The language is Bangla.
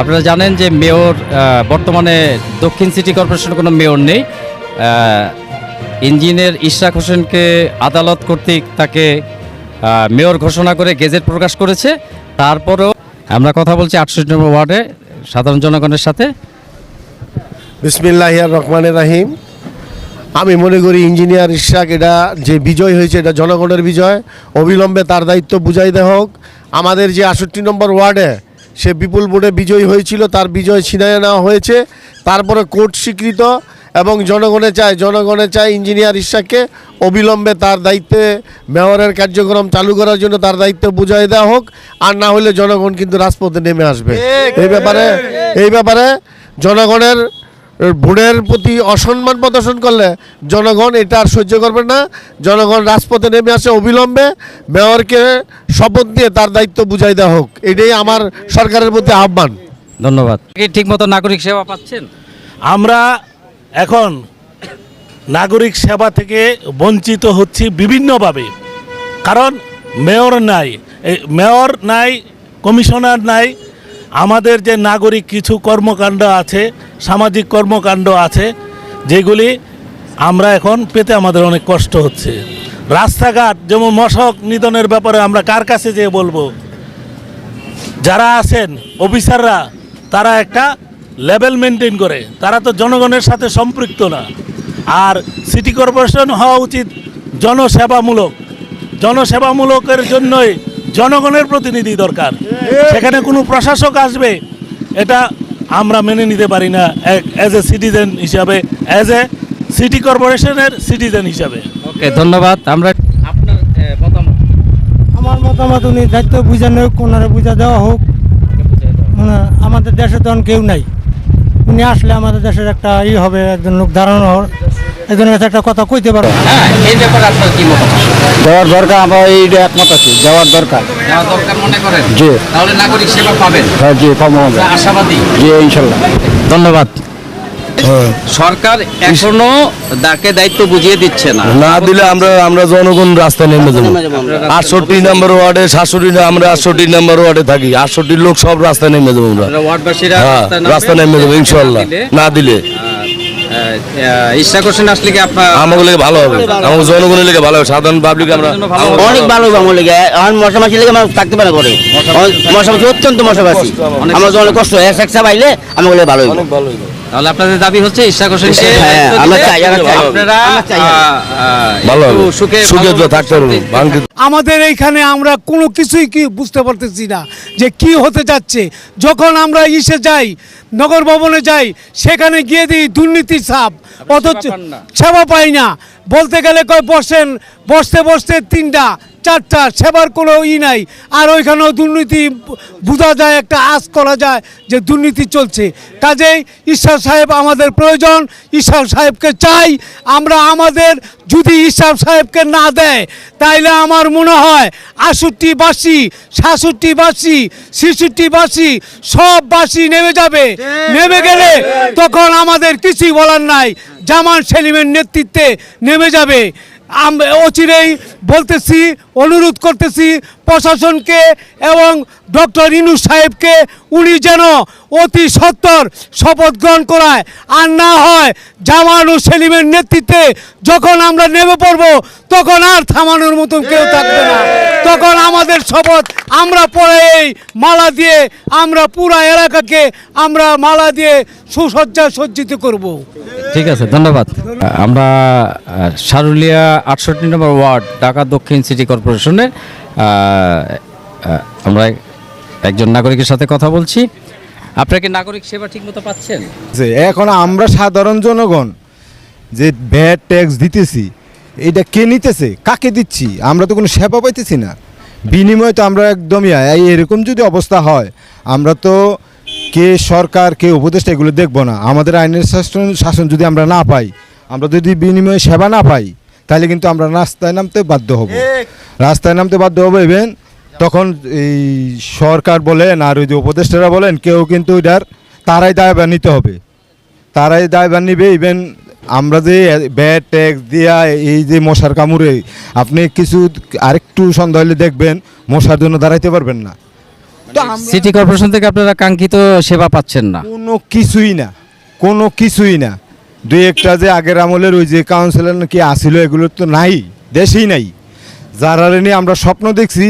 আপনারা জানেন যে মেয়র বর্তমানে দক্ষিণ সিটি কর্পোরেশনের কোনো মেয়র নেই। ইঞ্জিনিয়ার ইশরাক হোসেনকে আদালত কর্তৃক তাকে মেয়র ঘোষণা করে গেজেট প্রকাশ করেছে। তারপরেও আমরা কথা বলছি আটষট্টি নম্বর ওয়ার্ডে, সাধারণ জনগণের সাথে। বিসমিল্লাহ রহমানের রাহিম। আমি মনে করি ইঞ্জিনিয়ার ইশরাক এটা যে বিজয় হয়েছে, এটা জনগণের বিজয়। অবিলম্বে তার দায়িত্ব বুঝাই দেওয়া হোক। আমাদের যে আষট্টি নম্বর ওয়ার্ডে সে বিপুল ভোটে বিজয়ী হয়েছিল তার বিজয় ছিনায় নেওয়া হয়েছে। তারপরে কোর্ট স্বীকৃত এবং জনগণে চায় জনগণে চায় ইঞ্জিনিয়ার ইশাককে অবিলম্বে তার দায়িত্বে মেয়রের কার্যক্রম চালু করার জন্য তার দায়িত্ব বুঝাই দেওয়া হোক আর না হলে জনগণ কিন্তু রাজপথে নেমে আসবে। এই ব্যাপারে এই ব্যাপারে জনগণের ভোটের প্রতি অসম্মান প্রদর্শন করলে জনগণ এটা আর সহ্য করবে না। জনগণ রাজপথে নেমে আসে অবিলম্বে। মেয়রকে শপথ দিয়ে তার দায়িত্ব বুঝাই দেওয়া হোক। এটাই আমার সরকারের প্রতি আহ্বান। ধন্যবাদ। কি ঠিকমতো নাগরিক সেবা পাচ্ছেন? আমরা এখন নাগরিক সেবা থেকে বঞ্চিত হচ্ছি বিভিন্নভাবে। কারণ মেয়র নাই মেয়র নাই কমিশনার নাই। আমাদের যে নাগরিক কিছু কর্মকাণ্ড আছে সামাজিক কর্মকাণ্ড আছে যেগুলি আমরা এখন পেতে আমাদের অনেক কষ্ট হচ্ছে। রাস্তাঘাট যেমন মশক নিধনের ব্যাপারে আমরা কার কাছে যেয়ে বলব? যারা আছেন অফিসাররা তারা একটা লেভেল মেনটেন করে। তারা তো জনগণের সাথে সম্পৃক্ত না। আর সিটি কর্পোরেশন হওয়া উচিত জনসেবামূলক। জনসেবামূলকের জন্যই জনগণের প্রতিনিধি দরকার। সেখানে কোনো প্রশাসক আসবে এটা আমরা মেনে নিতে পারি না অ্যাজ এ সিটিজেন হিসাবে অ্যাজ এ সিটি কর্পোরেশনের সিটিজেন হিসাবে। ওকে ধন্যবাদ। আমরা আপনার মতামত? আমার মতামত উনি দায়িত্ব বুঝানো হোক ওনারা বুঝা দেওয়া হোক। আমাদের দেশে তখন কেউ নাই। উনি আসলে আমাদের দেশের একটা ই হবে একজন লোক ধারণা হবে একজনের কাছে একটা কথা কইতে পারব। হ্যাঁ এই ব্যাপারে আপনার কি মতামত? দেওয়ার দরকার আমার এইটা একমত আছে দেওয়ার দরকার। দেওয়া দরকার মনে করেন? জি। তাহলে নাগরিক সেবা পাবেন। হ্যাঁ জি কম আশাবাদী। জি ইনশাল্লাহ। ধন্যবাদ। সরকার এখনও তাকে দায়িত্ব বুঝিয়ে দিচ্ছে না। না দিলে আমরা আমরা জনগণ রাস্তায় নেমে যাব। আটষট্টি নম্বর ওয়ার্ডে সাতষট্টি আমরা আটষট্টি নম্বর ওয়ার্ডে থাকি। আটষট্টি লোক সব রাস্তায় নেমে যাব আমরা। হ্যাঁ রাস্তায় নেমে যাব ইনশাল্লাহ। না দিলে। ইচ্ছা করছেন আসলে কি আপনার আমাকে লেগে ভালো হবে। আমাকে জনগণের লেগে ভালো হবে। সাধারণ পাবলিক আমরা অনেক ভালো হবে। আমার লেগে। আর মশা মাছি লেগে আমার থাকতে পারে করে মশা মাছি অত্যন্ত মশা মাছি। আমার অনেক কষ্ট এক এক পাইলে আমার লেগে ভালো হইব। ভালো হবে তাহলে আপনাদের দাবি হচ্ছে ইচ্ছা করছেন হ্যাঁ। আপনারা ভালো সুখে থাকতে আমাদের এইখানে আমরা কোনো কিছুই কি বুঝতে পারতেছি না যে কি হতে যাচ্ছে। যখন আমরা ইসে যাই নগর ভবনে যাই সেখানে গিয়ে দিই দুর্নীতির সাপ অথচ সেবা পাই না। বলতে গেলে কয় বসেন বসতে বসতে তিনটা চারটা সেবার কোনো ই নাই। আর ওইখানেও দুর্নীতি বোঝা যায় একটা আশ করা যায় যে দুর্নীতি চলছে। কাজেই ঈশ্বর সাহেব আমাদের প্রয়োজন। ঈশ্বর সাহেবকে চাই আমরা আমাদের যদি ঈশ্বর সাহেবকে না দেয় তাইলে আমার মনে হয় আষট্টি বাসি সাতষট্টি বাসি ছেষট্টি বাসি সব বাসি নেমে যাবে। নেমে গেলে তখন আমাদের কিছুই বলার নাই। জামান সেলিমের নেতৃত্বে নেমে যাবে। অচিরেই বলতেছি, অনুরোধ করতেছি প্রশাসনকে এবং ডক্টর ইনুস সাহেবকে, উনি যেন অতি সত্তর শপথ গ্রহণ করায়। আর না হয় জামান ও সেলিমের নেতৃত্বে যখন আমরা নেমে পড়ব, তখন আর থামানোর মতন কেউ থাকবে না। তখন আমাদের শপথ, আমরা পরে এই মালা দিয়ে আমরা পুরা এলাকাকে আমরা মালা দিয়ে সুসজ্জা সজ্জিত করব। ঠিক আছে, ধন্যবাদ। আমরা সারুলিয়া আটষট্টি নম্বর ওয়ার্ড, ঢাকা দক্ষিণ সিটি কর্পোরেশনের আমরা একজন নাগরিকের সাথে কথা বলছি। আপনারা কি নাগরিক সেবা ঠিকমতো পাচ্ছেন? যে এখন আমরা সাধারণ জনগণ যে ভ্যাট ট্যাক্স দিতেছি, এটা কে নিতেছে? কাকে দিচ্ছি? আমরা তো কোনো সেবা পাইতেছি না। বিনিময়ে তো আমরা একদমই এরকম যদি অবস্থা হয়, আমরা তো কে সরকার কে উপদেষ্টা এগুলো দেখব না। আমাদের আইনের শাসন শাসন যদি আমরা না পাই আমরা যদি বিনিময়ে সেবা না পাই তাহলে কিন্তু আমরা রাস্তায় নামতে বাধ্য হব। রাস্তায় নামতে বাধ্য হব ইভেন তখন এই সরকার বলেন আর ওই যে উপদেষ্টারা বলেন কেউ কিন্তু এটার তারাই দায়ভার নিতে হবে। তারাই দায়ভার নিবে ইভেন আমরা যে ব্যাট ট্যাক্স দিয়া এই যে মশার কামড়ে আপনি কিছু আরেকটু সন্দেহ হলে দেখবেন মশার জন্য দাঁড়াইতে পারবেন না। তো সিটি কর্পোরেশন থেকে আপনারা কাঙ্ক্ষিত সেবা পাচ্ছেন না। কোনো কিছুই না কোনো কিছুই না। দুই একটা যে আগের আমলের ওই যে কাউন্সিলর নাকি আসিল এগুলো তো নাই দেশেই নাই। যারা নিয়ে আমরা স্বপ্ন দেখছি